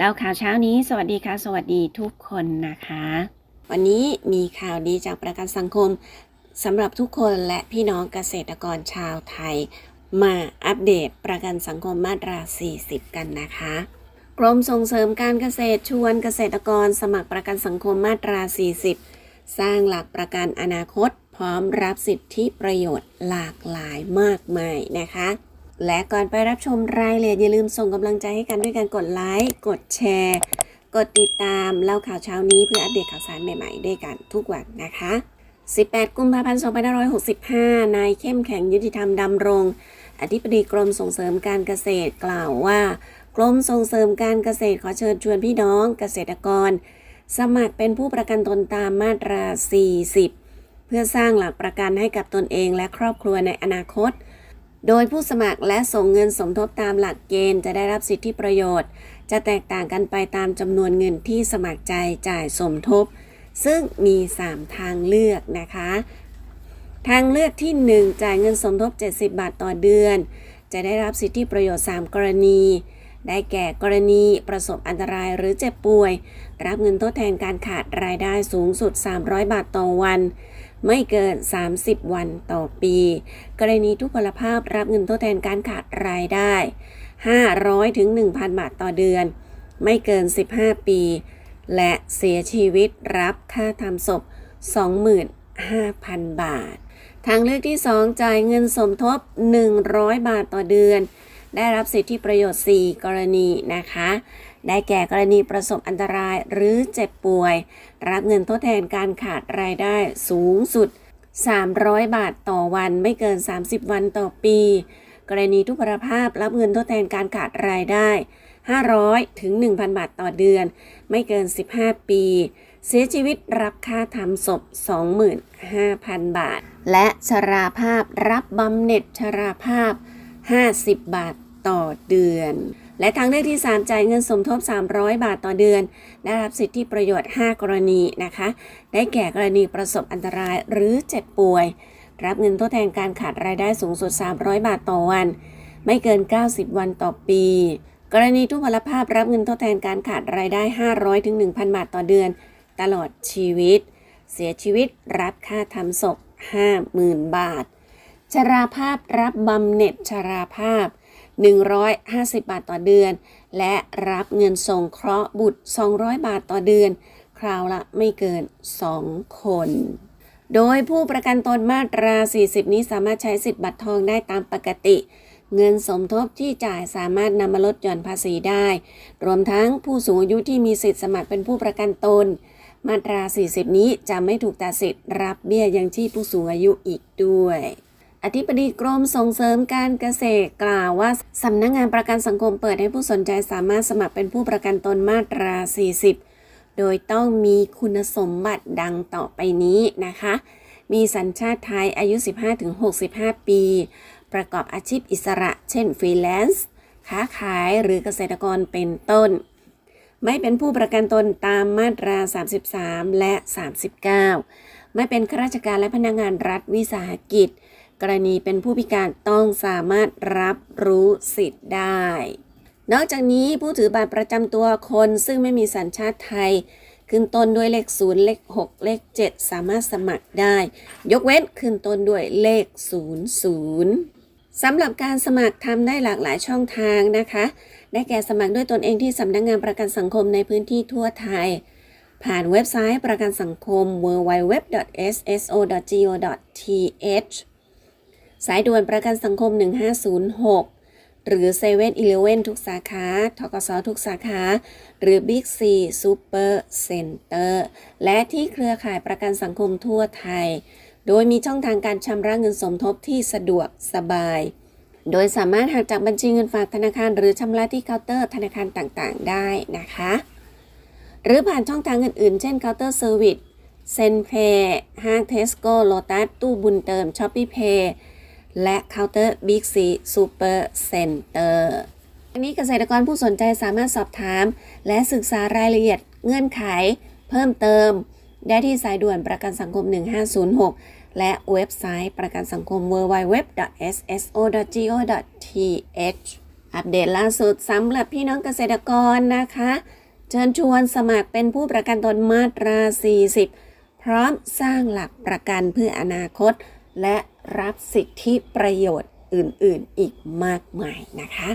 แล้วข่าวเช้านี้สวัสดีค่ะ สวัสดีทุกคนนะคะ วันนี้มีข่าวดีจากประกันสังคมสำหรับทุกคนและพี่น้องเกษตรกรชาวไทย มาอัปเดตประกันสังคมมาตรา 40 กันนะคะกรมส่งเสริมการเกษตรชวนเกษตรกรสมัครประกันสังคมมาตรา 40 สร้างหลักประกันอนาคต พร้อมรับสิทธิประโยชน์หลากหลายมากมายนะคะ และก่อนไปรับชมรายละเอียดอย่าลืมส่งกำลังใจให้กันด้วยการกดไลค์กดแชร์ กดติดตามเล่าข่าวเช้านี้เพื่ออัปเดตข่าวสารใหม่ๆ ด้วยกันทุกวันนะคะ 18 กุมภาพันธ์ 2565 นายเข้มแข็งยุติธรรมดำรง อธิบดีกรมส่งเสริมการเกษตรกล่าวว่า กรมส่งเสริมการเกษตรขอเชิญชวนพี่น้องเกษตรกร สมัครเป็นผู้ประกันตนตามมาตรา 40 เพื่อสร้างหลักประกันให้กับตนเองและครอบครัวในอนาคต โดยผู้สมัครและส่งเงินสมทบตามหลักเกณฑ์จะได้รับสิทธิประโยชน์ จะแตกต่างกันไปตามจำนวนเงินที่สมัครใจจ่ายสมทบ ซึ่งมี 3 ทางเลือกนะคะ ทางเลือกที่ 1 จ่ายเงินสมทบ 70 บาทต่อเดือน จะได้รับสิทธิประโยชน์ 3 กรณี ได้แก่กรณีประสบอันตรายหรือเจ็บป่วย รับเงินทดแทนการขาดรายได้สูงสุด 300 บาทต่อวัน ไม่เกิน 30 วันต่อปี กรณีทุพพลภาพรับเงินทดแทนการขาดรายได้ 500 ถึง 1,000 บาทต่อเดือน ไม่เกิน 15 ปี และเสียชีวิตรับค่าทำศพ 25,000 บาท ทางเลือกที่ 2 จ่ายเงินสมทบ 100 บาทต่อเดือน ได้รับสิทธิประโยชน์ 4 กรณีนะคะ ได้แก่กรณีประสบอันตรายหรือเจ็บป่วย รับเงินทดแทนการขาดรายได้สูงสุด 300 บาทต่อวันไม่เกิน 30 วันต่อปี กรณีทุพพลภาพรับเงินทดแทนการขาดรายได้ 500 ถึง 1,000 บาทต่อเดือน ไม่เกิน 15 ปี เสียชีวิตรับค่าทำศพ 25,000 บาท และชราภาพรับบำเหน็จชราภาพ 50 บาทต่อเดือน และทางเลือกที่ 3 จ่ายเงินสมทบ 300 บาทต่อเดือน ได้รับสิทธิประโยชน์ 5 กรณีนะคะ ได้แก่กรณีประสบอันตรายหรือเจ็บป่วย รับเงินทดแทนการขาดรายได้สูงสุด 300 บาทต่อวัน ไม่เกิน 90 วันต่อปี กรณีทุพพลภาพรับเงินทดแทนการขาดรายได้ 500ถึง1,000 บาทต่อเดือน ตลอดชีวิต เสียชีวิตรับค่าทำศพ 50,000 บาท ชราภาพรับบำเหน็จชราภาพ 150 บาทต่อเดือน และรับเงินส่งเคราะห์บุตร 200 บาทต่อเดือน คราวละไม่เกิน 2 คน โดยผู้ประกันตนมาตรา 40 นี้สามารถใช้สิทธิ์บัตรทองได้ตามปกติ เงินสมทบที่จ่ายสามารถนำมาลดหย่อนภาษีได้ รวมทั้งผู้สูงอายุที่มีสิทธิ์สมัครเป็นผู้ประกันตน มาตรา 40 นี้จะไม่ถูกตัดสิทธิ์รับเบี้ยยังชีพผู้สูงอายุอีกด้วย ธิบดีกรมส่งเสริมการเกษตรกล่าวว่าสำนักงงานประกันสังคมเปิดให้ผู้สนใจสามารถสมัครเป็นผู้ประกันตนมาตรา 40 โดยต้องมีคุณสมบัติดังต่อไปนี้นะคะ มีสัญชาติไทยอายุ 15-65 ปี ประกอบอาชีพอิสระ เช่นฟรีแลนซ์ค้าขายหรือเกษตรกรเป็นต้น ไม่เป็นผู้ประกันตนตามมาตรา 33 และ 39 ไม่เป็นข้าราชการและพนักงานรัฐวิสาหกิจ กรณีเป็นผู้พิการต้องสามารถรับรู้สิทธิ์ได้ นอกจากนี้ผู้ถือบัตรประจำตัวคนซึ่งไม่มีสัญชาติไทย ขึ้นต้นด้วยเลข 0 เลข 6 เลข 7 สามารถสมัครได้ ยกเว้นขึ้นต้นด้วยเลข 00สำหรับการสมัครทำได้หลากหลายช่องทางนะคะ ได้แก่สมัครด้วยตนเองที่สำนักงงานประกันสังคมในพื้นที่ทั่วไทย ผ่านเว็บไซต์ประกันสังคม www.sso.go.th สายด่วนประกันสังคม 1506 หรือ7 e เ e ่ e ทุกสาขาทกสทุกสาขา หรือ Big C Super Center และที่เครือข่ายประกันสังคมทั่วไทย โดยมีช่องทางการชำระเงินสมทบที่สะดวกสบาย โดยสามารถหักจากบัญชีเงินฝากธนาคาร หรือชำระที่เคาน์เตอร์ธนาคารต่างๆ ได้นะคะ หรือผ่านช่องทางอื่นๆ เช่นเคาน์เตอร์เซอร์วิสเซนเพย์ห้างเทสโก้โลตัสตู้บุญเติมช้อปปี้เพย์ และเคาน์เตอร์บิ๊กซีซูเปอร์เซ็นเตอร์อันนี้เกษตรกรผู้สนใจสามารถสอบถาม และศึกษารายละเอียดเงื่อนไข เพิ่มเติม ได้ที่สายด่วนประกันสังคม 1506 และเว็บไซต์ประกันสังคม www.sso.go.th อัปเดตล่าสุดสำหรับพี่น้องเกษตรกรนะคะ เชิญชวนสมัครเป็นผู้ประกันตนมาตรา 40 พร้อมสร้างหลักประกันเพื่ออนาคต และรับสิทธิประโยชน์อื่นๆอีกมากมายนะคะ